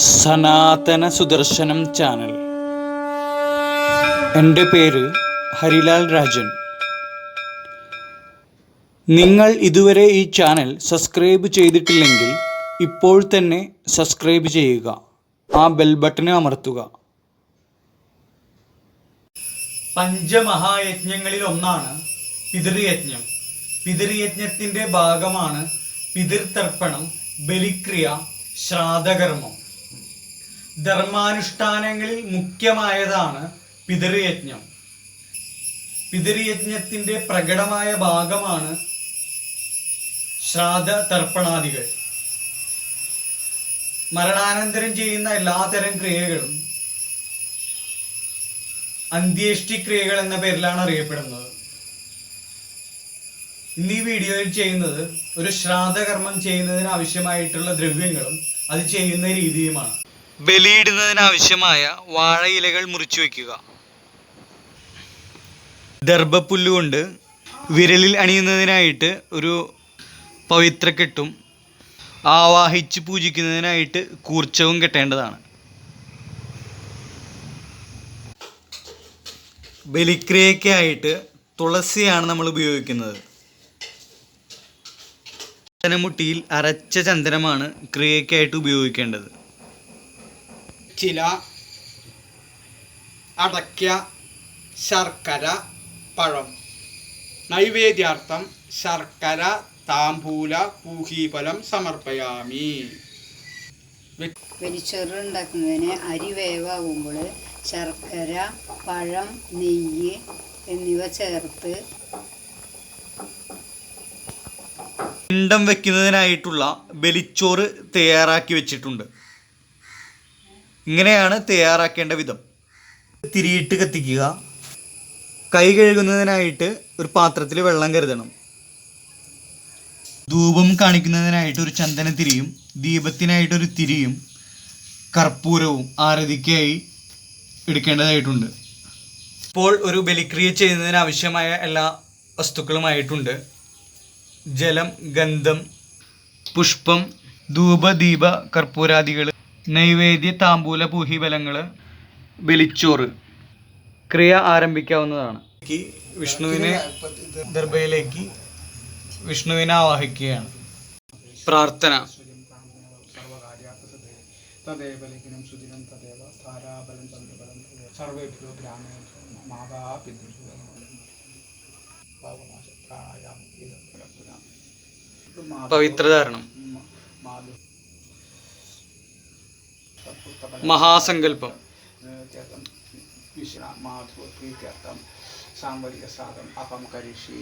സനാതന സുദർശനം ചാനൽ. എന്റെ പേര് ഹരിലാൽ രാജൻ. നിങ്ങൾ ഇതുവരെ ഈ ചാനൽ സബ്സ്ക്രൈബ് ചെയ്തിട്ടില്ലെങ്കിൽ ഇപ്പോൾ തന്നെ സബ്സ്ക്രൈബ് ചെയ്യുക. ആ ബെൽ ബട്ടൺ അമർത്തുക. പഞ്ചമഹായജ്ഞങ്ങളിൽ ഒന്നാണ് പിതൃയജ്ഞം. പിതൃയജ്ഞത്തിന്റെ ഭാഗമാണ് പിതൃതർപ്പണം ബലിക്രിയ ശ്രാദ്ധകർമ്മം. ധർമാനുഷ്ഠാനങ്ങളിൽ മുഖ്യമായതാണ് പിതൃയജ്ഞം. പിതൃയജ്ഞത്തിന്റെ പ്രകടമായ ഭാഗമാണ് ശ്രാദ്ധ തർപ്പണാദികൾ. മരണാനന്തരം ചെയ്യുന്ന എല്ലാതരം ക്രിയകളും അന്ത്യേഷ്ടി ക്രിയകൾ എന്ന പേരിലാണ് അറിയപ്പെടുന്നത്. ഇന്ന് ഈ വീഡിയോയിൽ ചെയ്യുന്നത് ഒരു ശ്രാദ്ധകർമ്മം ചെയ്യുന്നതിന് ആവശ്യമായിട്ടുള്ള ദ്രവ്യങ്ങളും അത് ചെയ്യുന്ന രീതിയുമാണ്. ബലിയിടുന്നതിനാവശ്യമായ വാഴയിലകൾ മുറിച്ചു വയ്ക്കുക. ദർഭപ്പുല്ലുകൊണ്ട് വിരലിൽ അണിയുന്നതിനായിട്ട് ഒരു പവിത്രക്കെട്ടും ആവാഹിച്ച് പൂജിക്കുന്നതിനായിട്ട് കൂർച്ചവും കെട്ടേണ്ടതാണ്. ബലിക്രിയയ്ക്കായിട്ട് തുളസിയാണ് നമ്മൾ ഉപയോഗിക്കുന്നത്. ചന്ദനമുട്ടിയിൽ അരച്ച ചന്ദനമാണ് ക്രിയയ്ക്കായിട്ട് ഉപയോഗിക്കേണ്ടത്. ചില അടയ്ക്ക ശർക്കര പഴം. നൈവേദ്യാർത്ഥം ശർക്കര താമ്പൂല പൂഹീഫലം സമർപ്പയാമി. വെളിച്ചോറ് ഉണ്ടാക്കുന്നതിന് അരി വേവാകുമ്പോൾ ശർക്കര പഴം നെയ്യ് എന്നിവ ചേർത്ത് പിണ്ടം വെക്കുന്നതിനായിട്ടുള്ള ബലിച്ചോറ് തയ്യാറാക്കി വെച്ചിട്ടുണ്ട്. ഇങ്ങനെയാണ് തയ്യാറാക്കേണ്ട വിധം. തിരിയിട്ട് കത്തിക്കുക. കൈ കഴുകുന്നതിനായിട്ട് ഒരു പാത്രത്തിൽ വെള്ളം കരുതണം. ധൂപം കാണിക്കുന്നതിനായിട്ട് ഒരു ചന്ദനത്തിരിയും ദീപത്തിനായിട്ട് ഒരു തിരിയും. കർപ്പൂരവും ആരതിക്കായി എടുക്കേണ്ടതായിട്ടുണ്ട്. ഇപ്പോൾ ഒരു ബലിക്രിയ ചെയ്യുന്നതിന് ആവശ്യമായ എല്ലാ വസ്തുക്കളുമായിട്ടുണ്ട്. ജലം ഗന്ധം പുഷ്പം ധൂപ ദീപ കർപ്പൂരാദികൾ. നൈവേദ്യ താമ്പൂല പൂഹിബലങ്ങൾ ബലിച്ചോറ് ക്രിയ ആരംഭിക്കാവുന്നതാണ്. വിഷ്ണുവിനെ ദർഭയിലേക്ക് വിഷ്ണുവിനെ ആവാഹിക്കുകയാണ്. പ്രാർത്ഥന. സുദിനം തദേവ ചന്ദ്രബലം സർവേഭ്യോ പവിത്രധാരണം. മഹാസങ്കല്പം. സാംവരിക സാധം അപം കരിഷി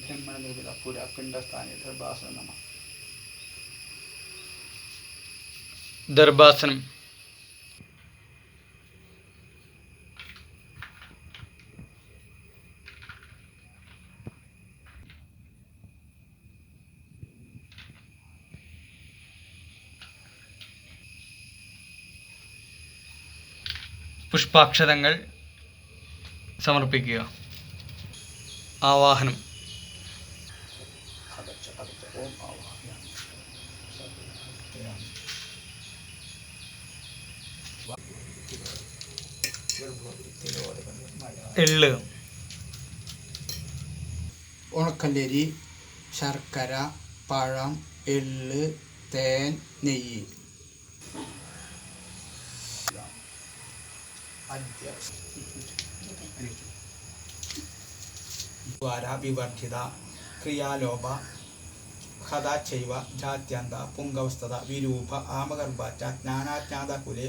ബ്രഹ്മണ പുര പിണ്ഡസ്ഥാനി ഗർഭാസന ദർഭാസനം. പുഷ്പാക്ഷതങ്ങൾ സമർപ്പിക്കുക. ആവാഹനം. എള്ള്. ഉണക്കല്ലരി ശർക്കര പഴം എള്ള് തേൻ നെയ്യ്. ദ്വാര വിവർജിത ക്രിയാലോപ ഹത ചൈവ ജാത്യന്ത പുങ്കവസ്ഥത വിരൂപ ആമഗർഭ ച ജ്ഞാനാജ്ഞാത കുലെ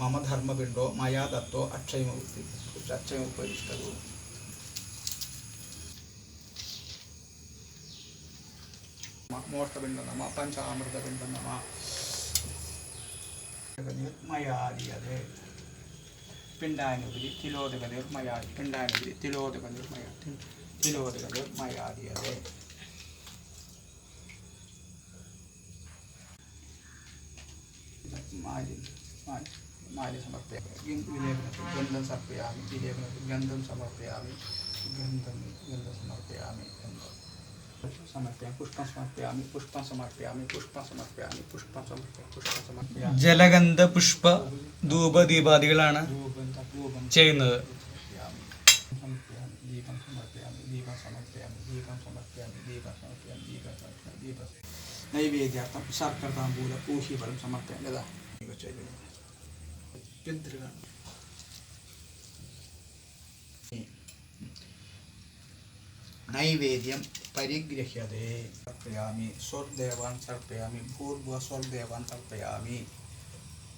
മമ ധർമ്മപിണ്ടോ മയാ അക്ഷയമുക്തി അക്ഷയമൂർത്തി അക്ഷയമുപരിഷ്ടതു മോഷ്ടപിണ്ഡം നമ. പഞ്ചാമൃതപിണ്ട നമ മയാദിയതേ പിണ്ടാനുപരി തിലോദകനിർമയാ പിണ്ടാനുപരി തിലോദകനിർമയ തിലോദകനിർമയാദിയതേ മാലി മാലി മാലി സമർപ്പയാമി. വിലേപനത്തിൽ ഗന്ധം സമർപ്പയാമി വിലേപനത്തിൽ ഗന്ധം സമർപ്പയാമി ഗന്ധം ഗന്ധം സമർപ്പയാമി ഗന്ധം സമർപ്പയാമി പുഷ്പം സമർപ്പയാമി പുഷ്പം സമർപ്പയാമി പുഷ്പം സമർപ്പയാമി പുഷ്പം സമർപ്പയാമി പുഷ്പം സമർപ്പയാമി. ജലഗന്ധ പുഷ്പ ധൂപദീപാദികളാണ്. ധൂപം ധൂപം ചെയ്യുന്നത്? നൈവേദ്യാർത്ഥം ശർക്കര താമ്പൂല പൂഹിഫലം സമർപ്പയാമി ലതാ നൈവേദ്യം പരിഗ്രഹ്യതേ. തർപ്പയാമി സ്വർദേവാൻ തർപ്പയാമി ഭൂർഭുവ സ്വർദേവാൻ തർപ്പയാമി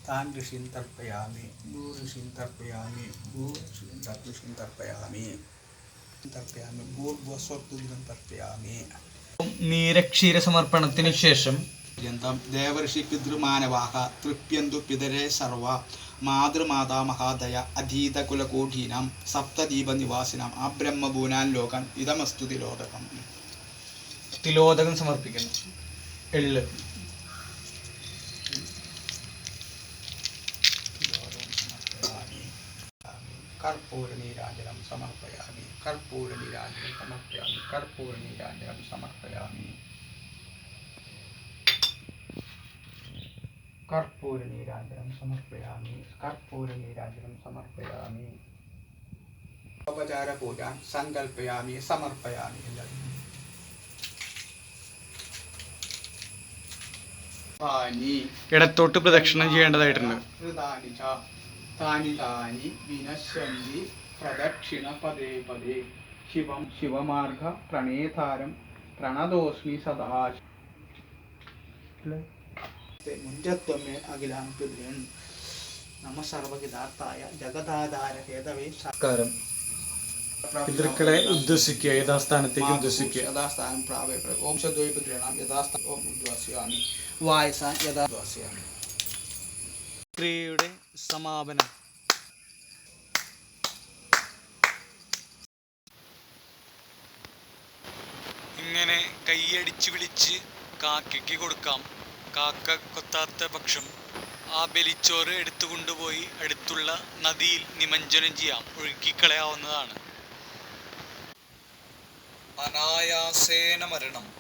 താൻ ഋഷിൻ തർപ്പയാമി ഭൂ ഋഷിൻ തർപ്പയാമി ഭൂ ഋഷിൻ ഋഷിൻ തർപ്പയാമി. തർപ്പയാമി ഭൂർഭുവ സ്വർദ്ദുരം തർപ്പയാമി. നീരക്ഷീര സമർപ്പണത്തിന് ശേഷം യന്തം ദേവർഷി പിതൃമാനവാഹ തൃപ്യന്തു പിതരേ സർവ മാതൃമാതാമഹാദയ അധീത കുലകോഠീനാം സപ്തദീപ നിവാസിനാം ആ ബ്രഹ്മഭൂനാൻ ലോകൻ ഇതമസ്തു തിലോദകം തിലോദകം സമർപ്പിക്കുന്നു. എള്ള്. കർപ്പൂരനീരാജനം സമർപ്പയാമി. കർപ്പൂരനീരാജനം സമർപ്പയാമി. കർപ്പൂരനീരാജനം സമർപ്പയാമി. കർപ്പൂരനീരാജനം സമർപ്പയാമി. കർപ്പൂരനീരാജനം സമർപ്പയാമി. ഉപചാര പൂജ സങ്കല്പയാമി സമർപ്പയാമി എല്ലാവരും ഇടത്തോട്ട് പ്രദക്ഷിണം ചെയ്യേണ്ടതായിട്ടുണ്ട്. താനി താനി വിനശന്തി പ്രദക്ഷിണ പദേ പദേ ശിവം ശിവമാർഗ പ്രണേതാരം പ്രണതോസ്മി സദാ മുഞ്ചത്വമേ അഖിലാം പിതൃൻ നമ സർവഹിതാർത്ഥായ ജഗദാധാര ഹേതവേ സാക്കാരം പിതൃക്കളെ ഉദ്ദേശിക്കുക യഥാസ്ഥാനത്തേക്ക് ഉദ്ദേശിക്കുക. യഥാസ്ഥാനം പ്രാപ്യ ഓം ശദ്വൈ പിതൃണാം യഥാസ്ഥാനം ഓം ഉദ്വാസ്യാമി. വായസ യഥാ ഉദ്വാസ്യാമി. ക്രിയയുടെ സമാപനം. ഇങ്ങനെ കൈയടിച്ച് വിളിച്ച് കാക്കയ്ക്ക് കൊടുക്കാം. കാക്ക കൊത്താത്ത പക്ഷം ആ ബലിച്ചോറ് എടുത്തു കൊണ്ടുപോയി അടുത്തുള്ള നദിയിൽ നിമഞ്ജനം ചെയ്യാം. ഒഴുക്കിക്കളയാവുന്നതാണ്. അനായാസേന മരണം.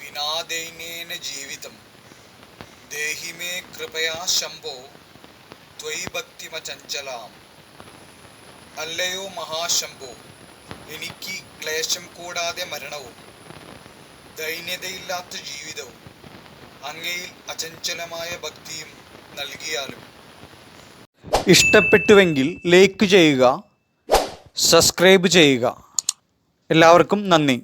വിനാദൈന്യേന ജീവിതം. ദേഹിമേ കൃപയാ ശംഭോ ത്വയി ഭക്തിമചഞ്ചലാം അല്ലയോ മഹാശംഭോ എനിക്ക് ക്ലേശം കൂടാതെ മരണവും ദൈന്യതയില്ലാത്ത ജീവിതവും അങ്ങയിൽ അചഞ്ചലമായ ഭക്തിയും നൽകിയാലും. ഇഷ്ടപ്പെട്ടുവെങ്കിൽ ലൈക്ക് ചെയ്യുക സബ്സ്ക്രൈബ് ചെയ്യുക. എല്ലാവർക്കും നന്ദി.